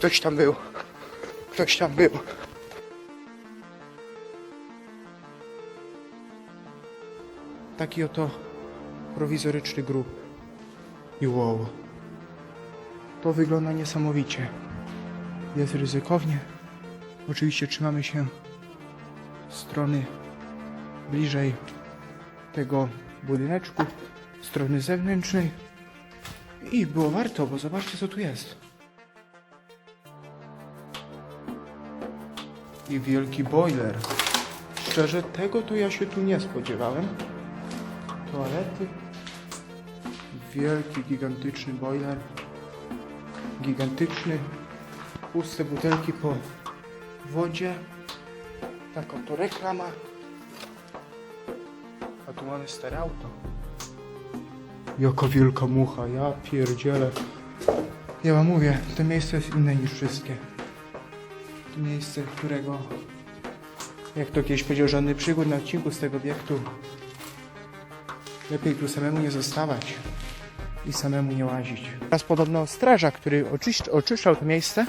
Ktoś tam był. Ktoś tam był. Taki oto prowizoryczny grób. I wow. To wygląda niesamowicie. Jest ryzykownie. Oczywiście trzymamy się strony bliżej tego budyneczku, strony zewnętrznej. I było warto, bo zobaczcie co tu jest. I wielki boiler. Szczerze, tego to ja się tu nie spodziewałem. Toalety. Wielki, gigantyczny boiler. Gigantyczny. Puste butelki po wodzie. Taka to reklama. A tu mamy stare auto. Jaka wielka mucha, ja pierdzielę. Ja wam mówię, to miejsce jest inne niż wszystkie. Miejsce, którego, jak to kiedyś powiedział żadny przygód na odcinku z tego obiektu, lepiej tu samemu nie zostawać i samemu nie łazić. Teraz podobno strażak, który oczyszcz, oczyszczał to miejsce,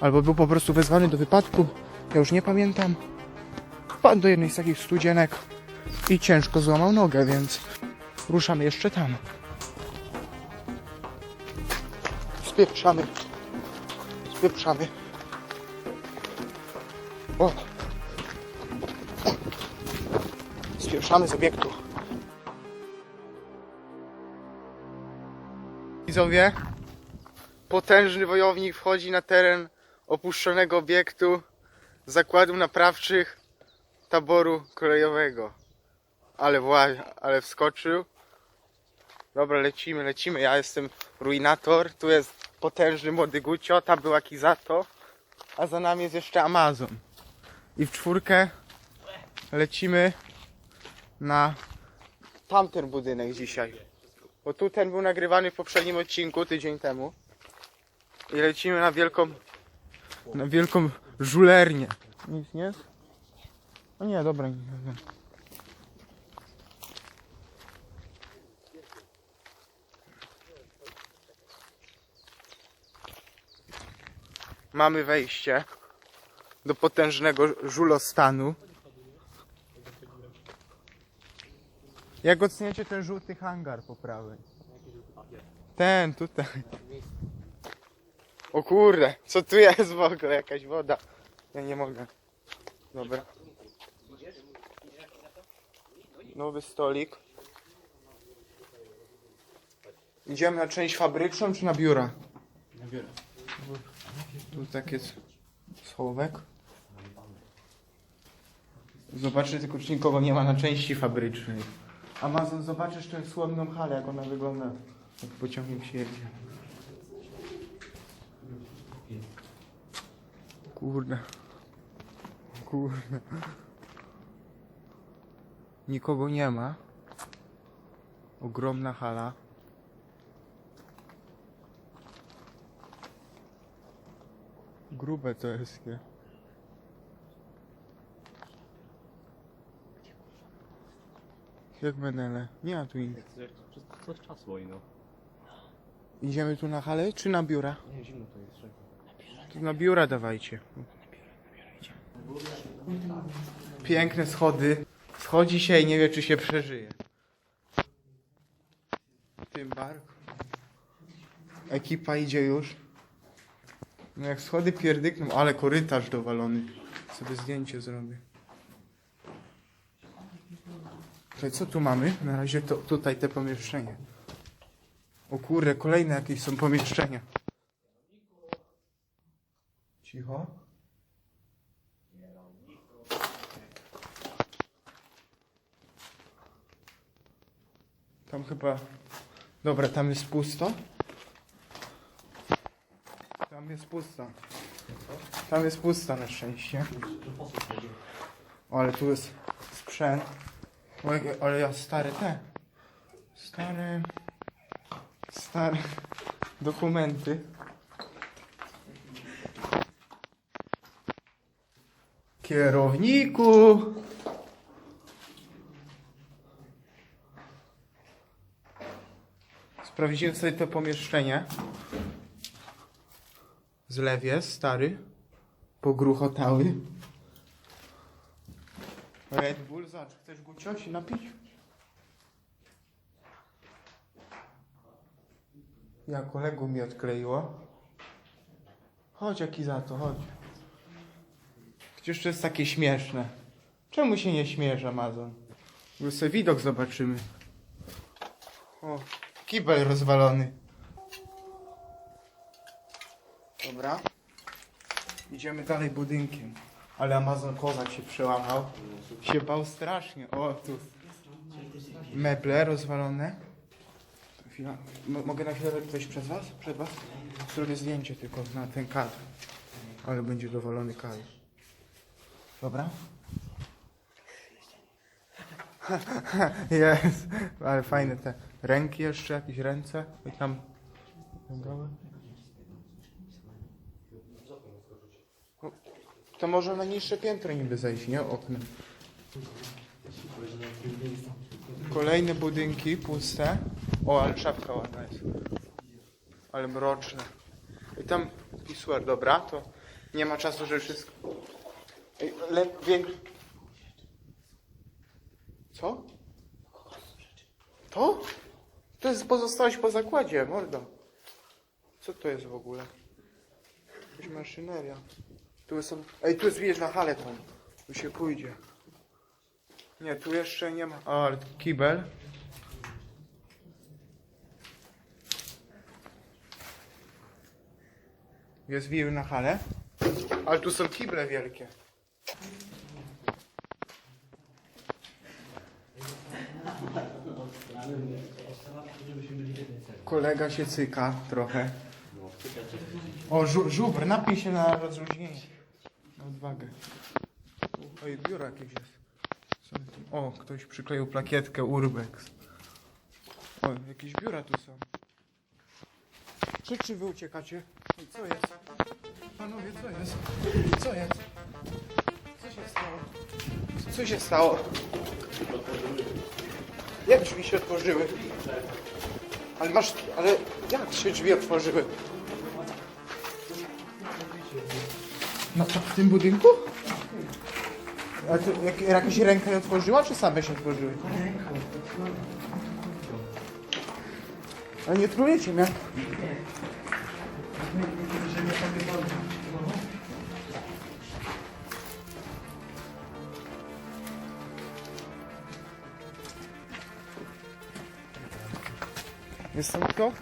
albo był po prostu wezwany do wypadku, ja już nie pamiętam, wpadł do jednej z takich studzienek i ciężko złamał nogę, więc ruszamy jeszcze tam. Spieprzamy. Spieprzamy. O! Spieprzamy z obiektu. Widzowie, potężny wojownik wchodzi na teren opuszczonego obiektu zakładów naprawczych taboru kolejowego. Ale wła- ale wskoczył. Dobra, lecimy, lecimy. Ja jestem ruinator. Tu jest potężny młody Gucio, tam był Akizato, a za nami jest jeszcze Amazon. I w czwórkę lecimy na tamten budynek dzisiaj. Bo tu ten był nagrywany w poprzednim odcinku, tydzień temu. I lecimy na wielką, na wielką żulernię. Nic nie jest? No nie, dobra. nie, nie. Mamy wejście do potężnego żulostanu. Jak oceniacie ten żółty hangar po prawej? Ten, tutaj. O kurde, co tu jest w ogóle? Jakaś woda. Ja nie mogę. Dobra. Nowy stolik. Idziemy na część fabryczną czy na biura? Na biurę. Tu tak jest schowek. Zobaczcie, tylko nikogo nie ma na części fabrycznej. Amazon, zobaczysz tę słonną halę, jak ona wygląda. Jak pociągiem się jedzie. Kurde. Kurde. Nikogo nie ma. Ogromna hala. Grube to jest, nie? Jak menele? Nie ma tu nic. Przez coś czasu oj no. Idziemy tu na halę czy na biura? Nie, zimno to jest. czekaj. To na biura dawajcie. Piękne schody. Schodzi się i nie wie czy się przeżyje. Tym bark. Ekipa idzie już. No jak schody pierdykną, ale korytarz dowalony. Sobie zdjęcie zrobię. Co tu mamy? Na razie to tutaj te pomieszczenie. O kurde, kolejne jakieś są pomieszczenia. Cicho. Tam chyba... Dobra, tam jest pusto. Tam jest pusta. Tam jest pusta na szczęście. O, ale tu jest sprzęt. O, jakie- ale ja stare te. Stare... Stare dokumenty. Kierowniku! Sprawdziłem sobie to pomieszczenie. Zlew jest, stary. Pogruchotały. Red Bull, zobacz, chcesz gucio napić? Ja kolegu mi odkleiło. Chodź, jaki za to, chodź. Przecież to jest takie śmieszne. Czemu się nie śmiesz, Amazon? Bo sobie widok zobaczymy. O, kibel rozwalony. Dobra. Idziemy dalej budynkiem. Ale Amazon kozak się przełamał. Się bał strasznie. O, tu. Meble rozwalone. Chwila. M- mogę na chwilę wejść przed was? Przed was? Zrobię zdjęcie tylko na ten kadr. Ale będzie dowolony kadr. Dobra? Jest. Ale fajne te ręki jeszcze, jakieś ręce. I tam... O, To może na niższe piętro niby zejść, nie? Oknem. Kolejne budynki puste. O, ale szafka ładna jest. Ale mroczne. I tam pisuar, dobra, to nie ma czasu, żeby wszystko... Ej, le... Wiek... Co? To? To jest pozostałość po zakładzie, mordo. Co to jest w ogóle? Jakaś maszyneria. Tu są... Ej, tu jest, na halę tam. Tu się pójdzie. Nie, tu jeszcze nie ma... O, kibel. Jest wir na halę. Ale tu są kible wielkie. Kolega się cyka trochę. O, żu żubr, napij się na rozluźnienie. Na odwagę. Oj, biuro jakieś jest. O, ktoś przykleił plakietkę Urbex. O, jakieś biura tu są. Czy, czy wy uciekacie? Co jest? Panowie, co jest? Co jest? Co się stało? Co się stało? Jak drzwi się otworzyły? Ale masz... Ale jak się drzwi otworzyły? No to w tym budynku? A to jak, jakaś ręka otworzyła, czy same się otworzyły? A nie trujecie mnie? Jestem kto?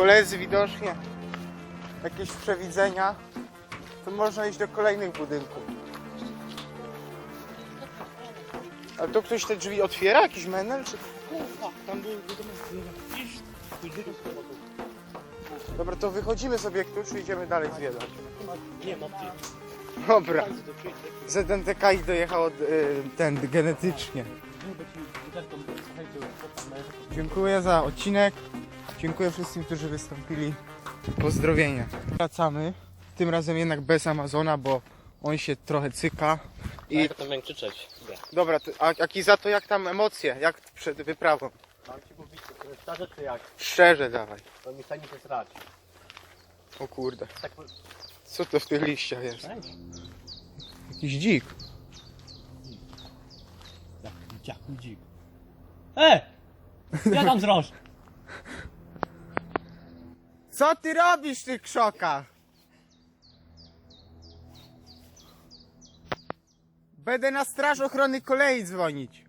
Koledzy widocznie jakieś przewidzenia, to można iść do kolejnych budynków. Ale to ktoś te drzwi otwiera? Jakiś menel? Czy... Tam był Dobra, to wychodzimy sobie tu, czy idziemy dalej zwiedzać? Nie. Dobra. ZNTK ich dojechał od, y, ten genetycznie. Dziękuję za odcinek. Dziękuję wszystkim, którzy wystąpili. Pozdrowienia. Wracamy. Tym razem jednak bez Amazona, bo on się trochę cyka. I Jak tam miałem krzyczeć? dobra, to, a, a Kiza, to jak tam emocje? Jak przed wyprawą? Mam ci mówić, to jest ta rzecz, czy jak? Szczerze dawaj. To mi stanie się srać. O kurde. Tak, Co to w tych liściach jest? tak? Jakiś dzik. Jak dziaku dzik. E! Ja tam zroż! Co ty robisz w tych krzokach? Będę na straż ochrony kolei dzwonić.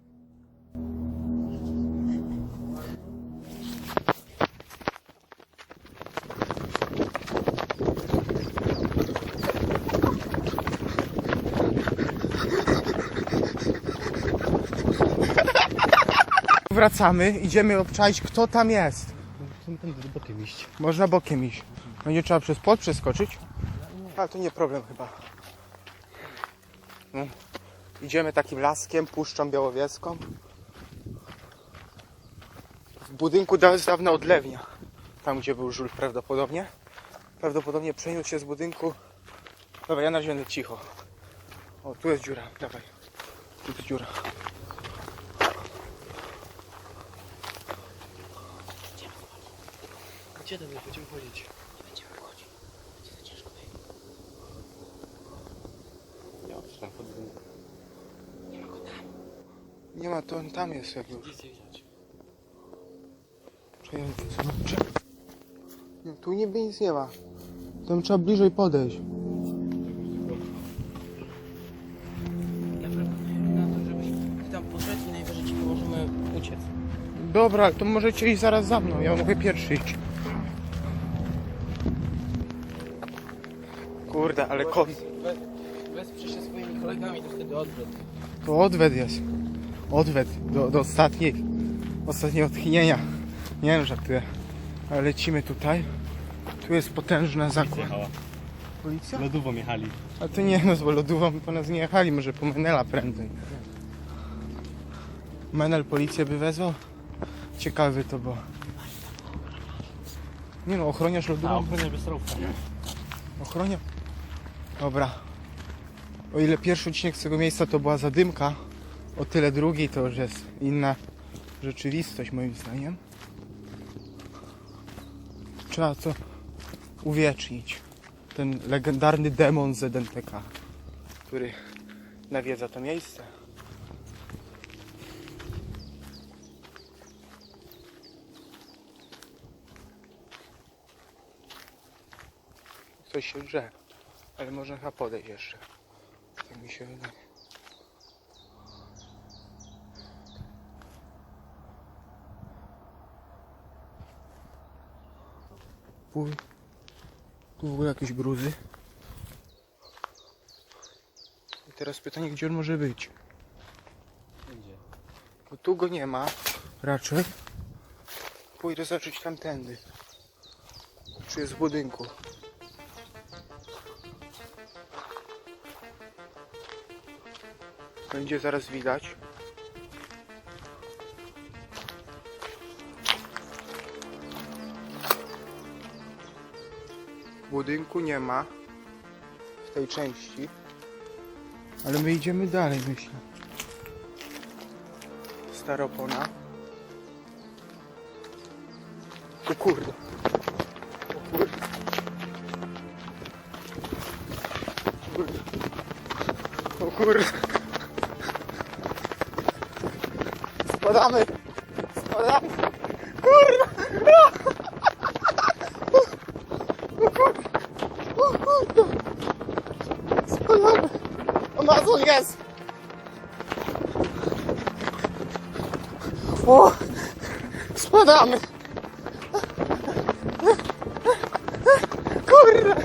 Wracamy, idziemy obczaić kto tam jest. Chcę ten bokiem iść. Można bokiem iść. Będzie trzeba przez płot przeskoczyć? Ale to nie problem chyba. No. Idziemy takim laskiem, puszczą białowieską. W budynku dawna odlewnia. Tam, gdzie był żul prawdopodobnie. Prawdopodobnie przeniósł się z budynku. Dobra, ja na razie będę cicho. O, tu jest dziura, dawaj. Tu jest dziura. Gdzie będziemy chodzić? Nie będziemy wchodzić. Będzie za ciężko. Nie ma tam pod Nie ma go tam. Nie ma, to on tam jest jak już. Nic nie widać. Czekaj, czekaj. Nie, tu niby nic nie ma. Tam trzeba bliżej podejść. Ja proponuję na to, żebyś ty tam poszedł i najwyżej ci pomożemy uciec. Dobra, to możecie iść zaraz za mną. Ja mogę pierwszy iść. Kurde, ale kon... Wesprze się swoimi kolegami, to wtedy odwrót. To odwet jest. Odwet do, do ostatniej, ostatniego tchnienia. Nie wiem, żartuję. Ale lecimy tutaj. Tu jest potężna zakład. Policja? Lodową jechali. A to nie no, bo lodową po nas nie jechali, może po Menela prędzej. Menel policję by wezwał? Ciekawy to było. Nie no, ochroniarz A lodową. ochronę Bystrówka. Dobra. O ile pierwszy odcinek z tego miejsca to była zadymka, o tyle drugi to już jest inna rzeczywistość moim zdaniem. Trzeba to uwiecznić. Ten legendarny demon z ZNTK, który nawiedza to miejsce. Ktoś się drze, ale można chyba podejść jeszcze. Tak mi się wydaje. Pój. Tu w ogóle jakieś gruzy. I teraz pytanie, gdzie on może być? Gdzie? Bo tu go nie ma. Raczej. Pójdę zobaczyć tamtędy. Czy jest w budynku. Będzie zaraz widać. Budynku nie ma w tej części. Ale my idziemy dalej, myślę. Staropona. O kurde. O kurde. Kurde. O kurde. Spadamy. Spadamy. Kurde. O. Spadamy. Amazon jest. O. Spadamy. Kurde!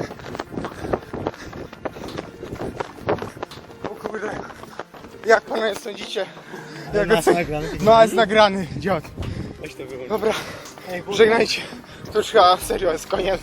O kurde. Jak panowie sądzicie? Jak Masz nagrany? No, jest nagrany, dziad. Dobra, żegnajcie. To już chyba serio jest koniec.